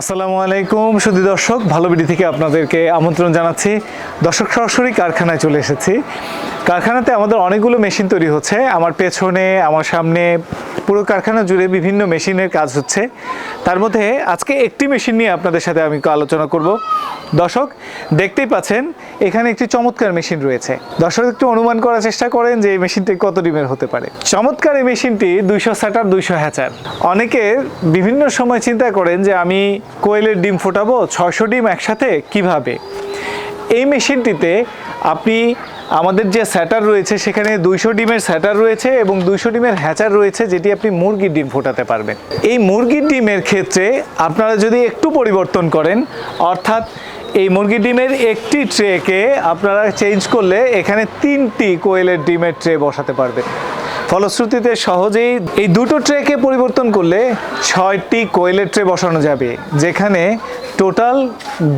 আসসালামু আলাইকুম। সুধী দর্শক ভালো বিডি থেকে আপনাদেরকে আমন্ত্রণ জানাচ্ছি। দর্শক, সরাসরি কারখানায় চলে এসেছি। কারখানাতে আমাদের অনেকগুলো মেশিন তৈরি হচ্ছে। আমার পেছনে, আমার সামনে পুরো কারখানা জুড়ে বিভিন্ন মেশিনের কাজ হচ্ছে। তার মধ্যে আজকে একটি মেশিন নিয়ে আপনাদের সাথে আমি আলোচনা করব। দর্শক, দেখতেই পাচ্ছেন, এখানে একটি চমৎকার মেশিন রয়েছে। দর্শক, একটু অনুমান করার চেষ্টা করেন যে এই মেশিনটি কত ডিমের হতে পারে। চমৎকার এই মেশিনটি দুইশো স্যাটার দুইশো হ্যাচার। অনেকে বিভিন্ন সময় চিন্তা করেন যে আমি কোয়েলের ডিম ফোটাবো, ছয়শো ডিম একসাথে, কীভাবে? এই মেশিনটিতে আপনি আমাদের যে স্যাটার রয়েছে, সেখানে দুইশো ডিমের স্যাটার রয়েছে এবং দুইশো ডিমের হ্যাচার রয়েছে, যেটি আপনি মুরগির ডিম ফোটাতে পারবেন। এই মুরগির ডিমের ক্ষেত্রে আপনারা যদি একটু পরিবর্তন করেন, অর্থাৎ এই মুরগির ডিমের একটি ট্রেকে আপনারা চেঞ্জ করলে এখানে তিনটি কোয়েলের ডিমের ট্রে বসাতে পারবেন। ফলশ্রুতিতে সহজেই এই দুটো ট্রেকে পরিবর্তন করলে ছয়টি কোয়েলের ট্রে বসানো যাবে, যেখানে টোটাল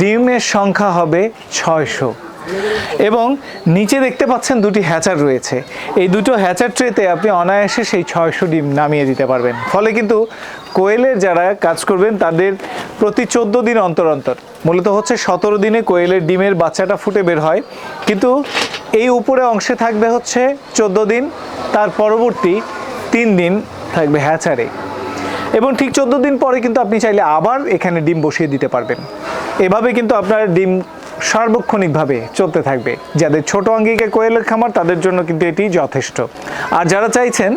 ডিমের সংখ্যা হবে ছয়শো। এবং নিচে দেখতে পাচ্ছেন দুটি হ্যাচার রয়েছে। এই দুটো হ্যাচার ট্রেতে আপনি অনায়াসে সেই ছয়শো ডিম নামিয়ে দিতে পারবেন। ফলে কিন্তু কোয়েলের যারা কাজ করবেন, তাদের প্রতি চোদ্দ দিন অন্তর অন্তর, মূলত হচ্ছে সতেরো দিনে কোয়েলের ডিমের বাচ্চাটা ফুটে বের হয়। কিন্তু এই উপরে অংশে থাকবে হচ্ছে চোদ্দ দিন, তার পরবর্তী তিন দিন থাকবে হ্যাচারে। এবং ঠিক চোদ্দ দিন পরে কিন্তু আপনি চাইলে আবার এখানে ডিম বসিয়ে দিতে পারবেন। এভাবে কিন্তু আপনার ডিম সার্বক্ষণিকভাবে চলতে থাকবে। যাদের ছোট আঙ্গিকে কোয়েলের খামার, তাদের জন্য কিন্তু এটি যথেষ্ট। আর যারা চাইছেন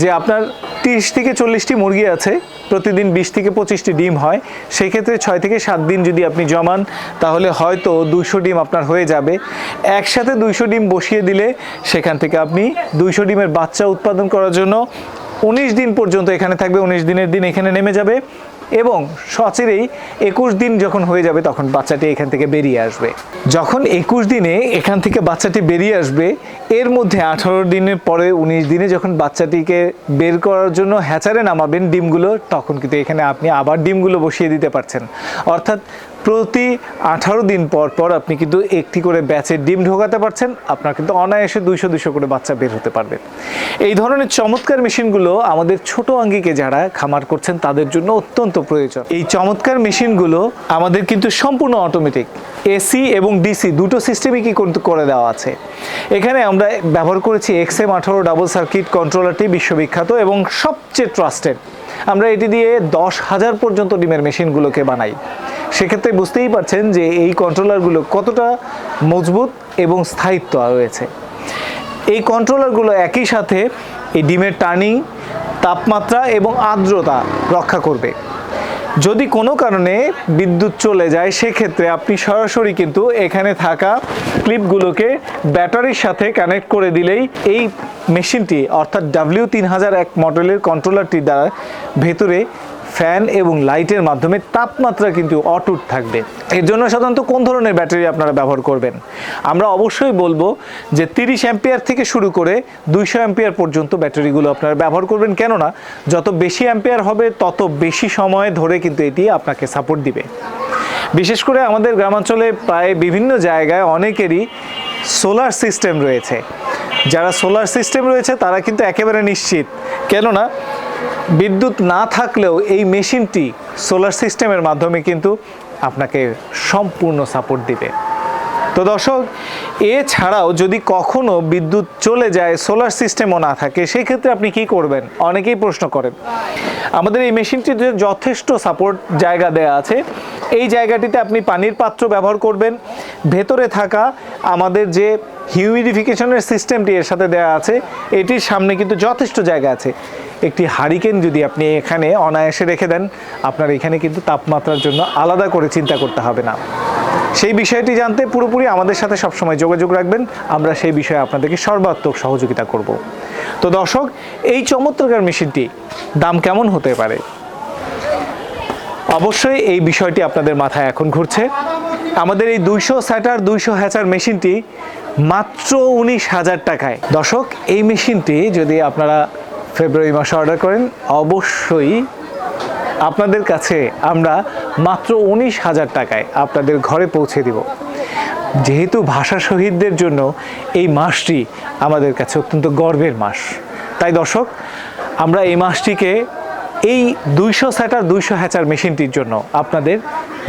যে আপনার তিরিশ থেকে চল্লিশটি মুরগি আছে, প্রতিদিন বিশ থেকে পঁচিশটি ডিম হয় সেই ক্ষেত্রে ছয় থেকে সাত দিন যদি আপনি জমান, তাহলে হয়তো দুইশো ডিম আপনার হয়ে যাবে। একসাথে দুইশো ডিম বসিয়ে দিলে সেখান থেকে আপনি দুইশো ডিমের বাচ্চা উৎপাদন করার জন্য উনিশ দিন পর্যন্ত এখানে থাকবে, উনিশ দিনের দিন এখানে নেমে যাবে। এবং সচেরেই একুশ দিন যখন হয়ে যাবে তখন বাচ্চাটি এখান থেকে বেরিয়ে আসবে। যখন একুশ দিনে এখান থেকে বাচ্চাটি বেরিয়ে আসবে, এর মধ্যে আঠারো দিনের পরে উনিশ দিনে যখন বাচ্চাটিকে বের করার জন্য হ্যাচারে নামাবেন ডিমগুলো, তখন কিন্তু এখানে আপনি আবার ডিমগুলো বসিয়ে দিতে পারছেন। অর্থাৎ প্রতি আঠারো দিন পর পর আপনি কিন্তু একটি করে ব্যাচের ডিম ঢোকাতে পারছেন। আপনার কিন্তু অনায়াসে দুইশো দুইশো করে বাচ্চা বের হতে পারবে এই ধরনের চমৎকার মেশিনগুলো আমাদের ছোট আঙ্গিকে যারা খামার করছেন, তাদের জন্য অত্যন্ত প্রয়োজন। এই চমৎকার মেশিনগুলো আমাদের কিন্তু সম্পূর্ণ অটোমেটিক এসি এবং ডিসি দুটো সিস্টেমই কি করে দেওয়া আছে। এখানে আমরা ব্যবহার করেছি এক্স এম আঠারো ডাবল সার্কিট কন্ট্রোলারটি বিশ্ববিখ্যাত এবং সবচেয়ে ট্রাস্টেড আমরা এটি দিয়ে দশ হাজার পর্যন্ত ডিমের মেশিনগুলোকে বানাই। সেক্ষেত্রে বুঝতেই পারছেন যে এই কন্ট্রোলারগুলো কতটা মজবুত এবং স্থায়িত্ব রয়েছে। এই কন্ট্রোলারগুলো একই সাথে এই ডিমের টার্নিং তাপমাত্রা এবং আর্দ্রতা রক্ষা করবে। যদি কোনো কারণে বিদ্যুৎ চলে যায়, সেক্ষেত্রে আপনি সরাসরি কিন্তু এখানে থাকা ক্লিপগুলোকে ব্যাটারির সাথে কানেক্ট করে দিলেই এই মেশিনটি, অর্থাৎ ডাব্লিউ তিন হাজার এক মডেলের কন্ট্রোলারটি দ্বারা ভেতরে ফ্যান এবং লাইটের মাধ্যমে তাপমাত্রা কিন্তু অটুট থাকবে। এর জন্য সাধারণত কোন ধরনের ব্যাটারি আপনারা ব্যবহার করবেন? আমরা অবশ্যই বলব যে তিরিশ অ্যাম্পিয়ার থেকে শুরু করে দুইশো অ্যাম্পিয়ার পর্যন্ত ব্যাটারিগুলো আপনারা ব্যবহার করবেন। কেননা, যত বেশি অ্যাম্পিয়ার হবে, তত বেশি সময় ধরে কিন্তু এটি আপনাকে সাপোর্ট দিবে। বিশেষ করে আমাদের গ্রামাঞ্চলে প্রায় বিভিন্ন জায়গায় অনেকেরই সোলার সিস্টেম রয়েছে। যারা সোলার সিস্টেম রয়েছে, তারা কিন্তু একেবারে নিশ্চিত। কেননা বিদ্যুৎ না থাকলেও এই মেশিনটি সোলার সিস্টেমের মাধ্যমে কিন্তু আপনাকে সম্পূর্ণ সাপোর্ট দিবে। তো দর্শক, এছাড়াও যদি কখনো বিদ্যুৎ চলে যায়, সোলার সিস্টেমও না থাকে সেই ক্ষেত্রে আপনি কি করবেন? অনেকেই প্রশ্ন করেন। আমাদের এই মেশিনটিতে যথেষ্ট সাপোর্ট জায়গা দেয়া আছে, এই জায়গাটিতে আপনি পানির পাত্র ব্যবহার করবেন। ভেতরে থাকা আমাদের যে হিউমিডিফিকেশনের সিস্টেমটি এর সাথে দেওয়া আছে, এটির সামনে কিন্তু যথেষ্ট জায়গা আছে। একটি হারিকেন যদি আপনি এখানে অনায়াসে রেখে দেন, আপনার এখানে কিন্তু তাপমাত্রার জন্য আলাদা করে চিন্তা করতে হবে না। সেই বিষয়টি জানতে পুরোপুরি আমাদের সাথে সবসময় যোগাযোগ রাখবেন। আমরা সেই বিষয়ে আপনাদেরকে সর্বাত্মক সহযোগিতা করব। তো দর্শক, এই চমৎকার মেশিনটি দাম কেমন হতে পারে? অবশ্যই এই বিষয়টি আপনাদের মাথায় এখন ঘুরছে। আমাদের এই দুইশো স্যাটার, দুইশো হ্যাচার মেশিনটি মাত্র উনিশ হাজার টাকায়। দর্শক, এই মেশিনটি যদি আপনারা ফেব্রুয়ারি মাসে অর্ডার করেন, অবশ্যই আপনাদের কাছে আমরা মাত্র উনিশ হাজার টাকায় আপনাদের ঘরে পৌঁছে দিব। যেহেতু ভাষা শহীদদের জন্য এই মাসটি আমাদের কাছে অত্যন্ত গর্বের মাস। তাই দর্শক, আমরা এই মাসটিকে এই দুইশো স্যাটার, দুইশো হ্যাচার মেশিনটির জন্য আপনাদের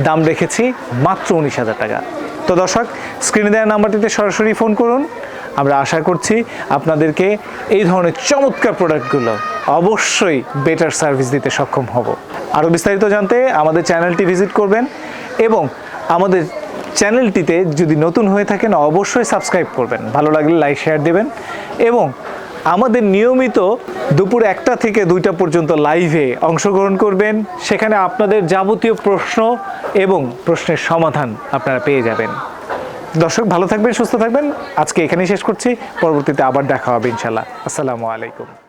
দাম রেখেছি মাত্র উনিশ হাজার টাকা। তো দর্শক স্ক্রিনে দেওয়া নাম্বারটিতে সরাসরি ফোন করুন। আমরা আশা করছি আপনাদেরকে এই ধরনের চমৎকার প্রোডাক্টগুলো অবশ্যই বেটার সার্ভিস দিতে সক্ষম হব। আরও বিস্তারিত জানতে আমাদের চ্যানেলটি ভিজিট করবেন এবং আমাদের চ্যানেলটিতে যদি নতুন হয়ে থাকেন, অবশ্যই সাবস্ক্রাইব করবেন। ভালো লাগলে লাইক শেয়ার দেবেন এবং আমাদের নিয়মিত দুপুর একটা থেকে দুইটা পর্যন্ত লাইভে অংশগ্রহণ করবেন। সেখানে আপনাদের যাবতীয় প্রশ্ন এবং প্রশ্নের সমাধান আপনারা পেয়ে যাবেন। দর্শক, ভালো থাকবেন, সুস্থ থাকবেন। আজকে এখানেই শেষ করছি। পরবর্তীতে আবার দেখা হবে ইনশাল্লাহ আসসালামু আলাইকুম।